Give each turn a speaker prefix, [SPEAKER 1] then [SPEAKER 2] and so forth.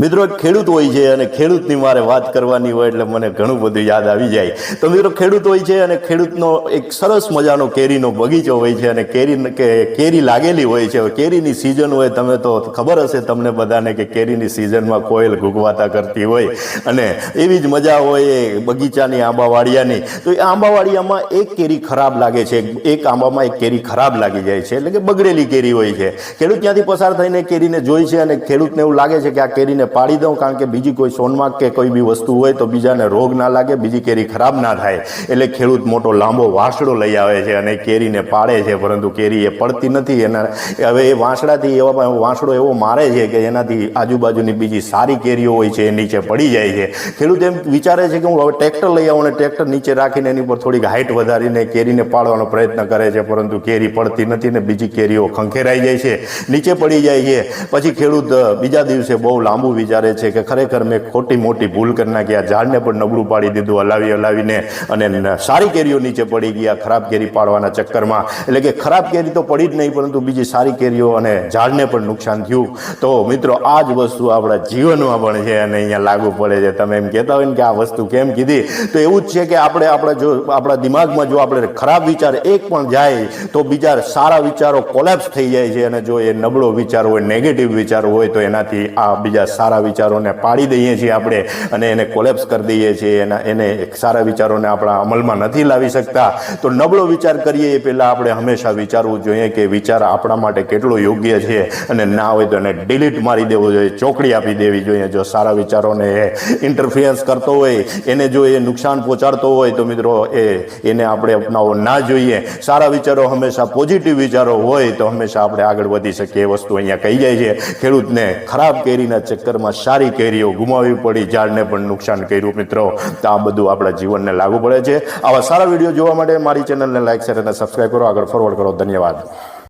[SPEAKER 1] મિત્રો ખેડૂત હોય છે અને ખેડૂતની મારે વાત કરવાની હોય એટલે મને ઘણું બધું યાદ આવી જાય. તો મિત્રો, ખેડૂત હોય છે અને ખેડૂતનો એક સરસ મજાનો કેરીનો બગીચો હોય છે અને કેરી કે કેરી લાગેલી હોય છે. કેરીની સિઝન હોય, તમે તો ખબર હશે તમને બધાને કે કેરીની સિઝનમાં કોયલ ઘૂગવાતા કરતી હોય. અને એવી જ મજા હોય એ બગીચાની, આંબાવાડિયાની. તો એ આંબાવાડિયામાં એક કેરી ખરાબ લાગે છે. એક આંબામાં એક કેરી ખરાબ લાગી જાય છે. એટલે કે બગડેલી કેરી હોય છે. ખેડૂત ત્યાંથી પસાર થઈને કેરીને જોઈ છે અને ખેડૂતને એવું લાગે છે કે આ કેરીને પાડી દઉં કારણ કે બીજી કોઈ સોનમાર્ગ કે કોઈ બી વસ્તુ હોય તો બીજાને રોગ ના લાગે, બીજી કેરી ખરાબ ના થાય. એટલે ખેડૂત મોટો લાંબો વાંસડો લઈ આવે છે અને કેરીને પાડે છે, પરંતુ કેરી એ પડતી નથી. એના, હવે એ વાંસડાથી એવા વાંસડો એવો મારે છે કે એનાથી આજુબાજુની બીજી સારી કેરીઓ હોય છે, એ નીચે પડી જાય છે. ખેડૂત એમ વિચારે છે કે હું હવે ટ્રેક્ટર લઈ આવું અને ટ્રેક્ટર નીચે રાખીને એની પર થોડીક હાઇટ વધારીને કેરીને પાડવાનો પ્રયત્ન કરે છે, પરંતુ કેરી પડતી નથી ને બીજી કેરીઓ ખંખેરાઈ જાય છે, નીચે પડી જાય છે. પછી ખેડૂત બીજા દિવસે બહુ લાંબુ વિચારે છે કે ખરેખર મેં ખોટી મોટી ભૂલ કરી નાખી, આ ઝાડને પણ નબળું પાડી દીધું હલાવી હલાવીને અને સારી કેરીઓ નીચે પડી ગયા, ખરાબ કેરી પાડવાના ચક્કરમાં. એટલે કે ખરાબ કેરી તો પડી જ નહીં, પરંતુ બીજી સારી કેરીઓ અને ઝાડને પણ નુકસાન થયું. તો મિત્રો, આ જ વસ્તુ આપણા જીવનમાં પણ છે અને અહીંયા લાગુ પડે છે. તમે એમ કહેતા હોય ને કે આ વસ્તુ કેમ કીધી? તો એવું જ છે કે આપણે આપણા જો, આપણા દિમાગમાં જો આપણે ખરાબ વિચાર એક પણ જાય, તો બીજા સારા વિચારો કોલેપ્સ થઈ જાય છે અને જો એ નબળો વિચાર હોય નેગેટિવ વિચાર હોય, તો એનાથી આ બીજા સારા વિચારોને પાડી દઈએ છીએ આપણે અને એને કોલેપ્સ કરી દઈએ છીએ એના, એને સારા વિચારોને આપણા અમલમાં નથી લાવી શકતા. તો નબળો વિચાર કરીએ એ પહેલાં આપણે હંમેશા વિચારવું જોઈએ કે વિચાર આપણા માટે કેટલો યોગ્ય છે અને ના હોય તો એને ડિલીટ મારી દેવો જોઈએ, ચોકડી આપી દેવી જોઈએ. જો સારા વિચારોને એ ઇન્ટરફિયન્સ કરતો હોય, એને જો એ નુકસાન પહોંચાડતો હોય તો મિત્રો એ, એને આપણે અપનાવવો ના જોઈએ. સારા વિચારો હંમેશા પોઝિટિવ વિચારો હોય તો હંમેશા આપણે આગળ વધી શકીએ. એ વસ્તુ અહીંયા કહી જાય છે. ખેડૂતને ખરાબ કેરીના ચક્કરમાં સારી કેરીઓ ગુમાવવી પડી, ઝાડને પણ નુકસાન કર્યું. મિત્રો, તો આ બધું આપણા જીવનને લાગુ પડે છે. આવા સારા વીડિયો જોવા માટે મારી ચેનલને લાઈક શેર અને સબસ્ક્રાઈબ કરો. આગળ ફોરવર્ડ કરો. ધન્યવાદ.